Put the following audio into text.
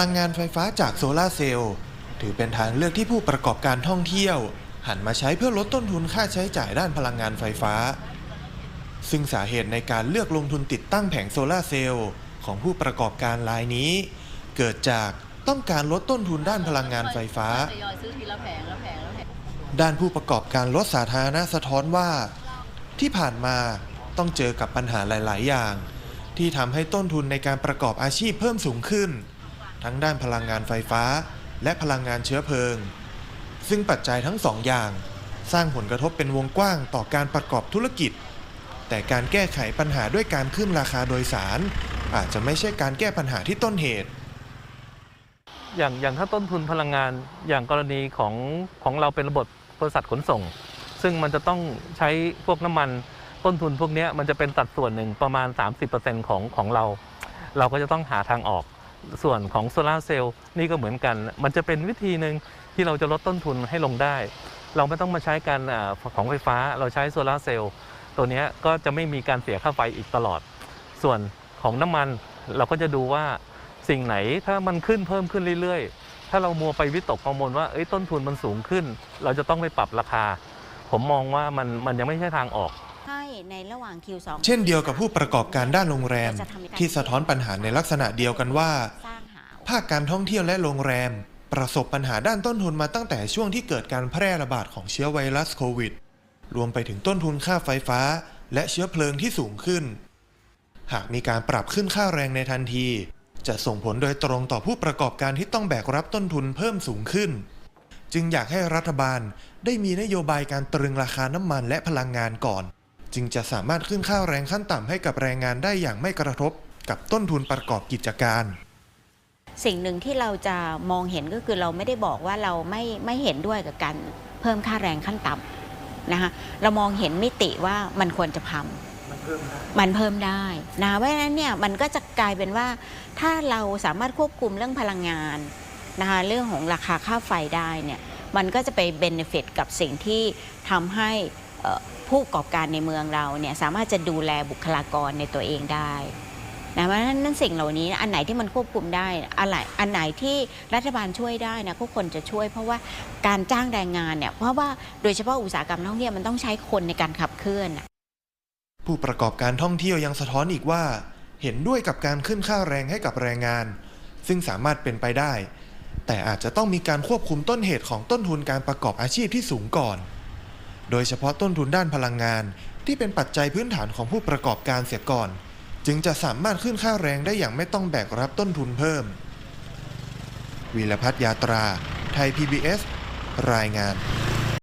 ลังงานไฟฟ้าจากโซลาเซลล์ถือเป็นทางเลือกที่ผู้ประกอบการท่องเที่ยว หันมาใช้เพื่อลดต้นทุนค่าใช้จ่ายด้านพลังงานไฟฟ้า ซึ่งสาเหตุในการเลือกลงทุนติดตั้งแผงโซลาเซลล์ของผู้ประกอบการรายนี้ เกิดจากต้องการลดต้นทุนด้านพลังงานไฟฟ้า ด้านผู้ประกอบการรถสาธารณะสะท้อนว่า ที่ผ่านมาต้องเจอกับปัญหาหลาย ๆ อย่าง ที่ทำให้ต้นทุนในการประกอบอาชีพเพิ่มสูงขึ้น ทั้งด้านพลังงานไฟฟ้า และพลังงานเชื้อเพลิง ซึ่งปัจจัยทั้งสองอย่าง สร้างผลกระทบเป็นวงกว้างต่อการประกอบธุรกิจ แต่การแก้ไขปัญหาด้วยการขึ้นราคาโดยสาร อาจจะไม่ใช่การแก้ปัญหาที่ต้นเหตุ อย่างอย่างถ้าต้นทุนพลังงานอย่างกรณีของของเราเป็นระบบบริษัทขนส่ง ซึ่งมันจะต้องใช้พวกน้ำมันต้นทุนพวกเนี้ยมันจะเป็นสัดส่วนหนึ่งประมาณ 30%ของของเรา เราก็จะต้องหาทางออก ส่วนของโซลาร์เซลล์นี่ก็เหมือนกัน มันจะเป็นวิธีหนึ่งที่เราจะลดต้นทุนให้ลงได้ เราไม่ต้องมาใช้การอาของไฟฟ้าเราใช้โซลาร์เซลล์ตัวเนี้ยก็จะไม่มีการเสียค่าไฟอีกตลอด ส่วนของน้ำมันเราก็จะดูว่าสิ่งไหนถ้ามันขึ้นเพิ่มขึ้นเรื่อยๆ ถ้าเรามัวไปวิตกกังวลว่าเอ้ยต้นทุนมันสูงขึ้น เราจะต้องไปปรับราคา ผมมองว่ามันมันยังไม่ใช่ทางออกให้ในระหว่าง Q2 เช่นเดียวกับผู้ประกอบการด้านโรงแรม ที่สะท้อนปัญหาในลักษณะเดียวกันว่าสร้างหา ภาคการท่องเที่ยวและโรงแรม ประสบปัญหาด้านต้นทุนมาตั้งแต่ช่วงที่เกิดการแพร่ระบาดของเชื้อไวรัสโควิด รวมไปถึงต้นทุนค่าไฟฟ้า และเชื้อเพลิงที่สูงขึ้น หากมีการปรับขึ้นค่าแรงในทันที จะส่งผลโดยตรงต่อผู้ประกอบการที่ต้องแบกรับต้นทุนเพิ่มสูงขึ้น จึงอยากให้รัฐบาลได้มีนโยบายการตรึงราคาน้ำมันและพลังงานก่อน จึงจะสามารถขึ้นค่าแรงขั้นต่ำให้กับแรงงานได้อย่างไม่กระทบกับต้นทุนประกอบกิจการ สิ่งหนึ่งที่เราจะมองเห็นก็คือเราไม่ได้บอกว่าเราไม่ไม่เห็นด้วยกับการเพิ่มค่าแรงขั้นต่ำนะคะเรามองเห็นมิติว่ามันควรจะทำมันเพิ่มได้นะเพราะฉะนั้นเนี่ยมันก็จะกลายเป็นว่า ถ้าเราสามารถควบคุมเรื่องพลังงานนะคะเรื่องของราคาค่าไฟได้เนี่ยมันก็จะไปเบนฟิตกับสิ่งที่ทำให้เอ่อผู้ประกอบการในเมืองเราเนี่ยสามารถจะดูแลบุคลากรในตัวเองได้ นะเพราะฉะนั้นนั่นสิ่งเหล่านี้อันไหนที่มันควบคุมได้อะไรอันไหนที่รัฐบาลช่วยได้นะก็ควรจะช่วย เพราะว่าการจ้างแรงงานเนี่ยเพราะว่าโดยเฉพาะอุตสาหกรรมท่องเที่ยวมันต้องใช้คนในการขับเคลื่อนผู้ประกอบการท่องเที่ยวยังสะท้อนอีกว่า เห็นด้วยกับการขึ้นค่าแรงให้กับแรงงาน ซึ่งสามารถเป็นไปได้ แต่อาจจะต้องมีการควบคุมต้นเหตุของต้นทุนการประกอบอาชีพที่สูงก่อน โดยเฉพาะต้นทุนด้านพลังงาน ที่เป็นปัจจัยพื้นฐานของผู้ประกอบการเสียก่อน จึงจะสามารถขึ้นค่าแรงได้อย่างไม่ต้องแบกรับต้นทุนเพิ่ม วีรพัฒยาตรา ไทย PBS รายงาน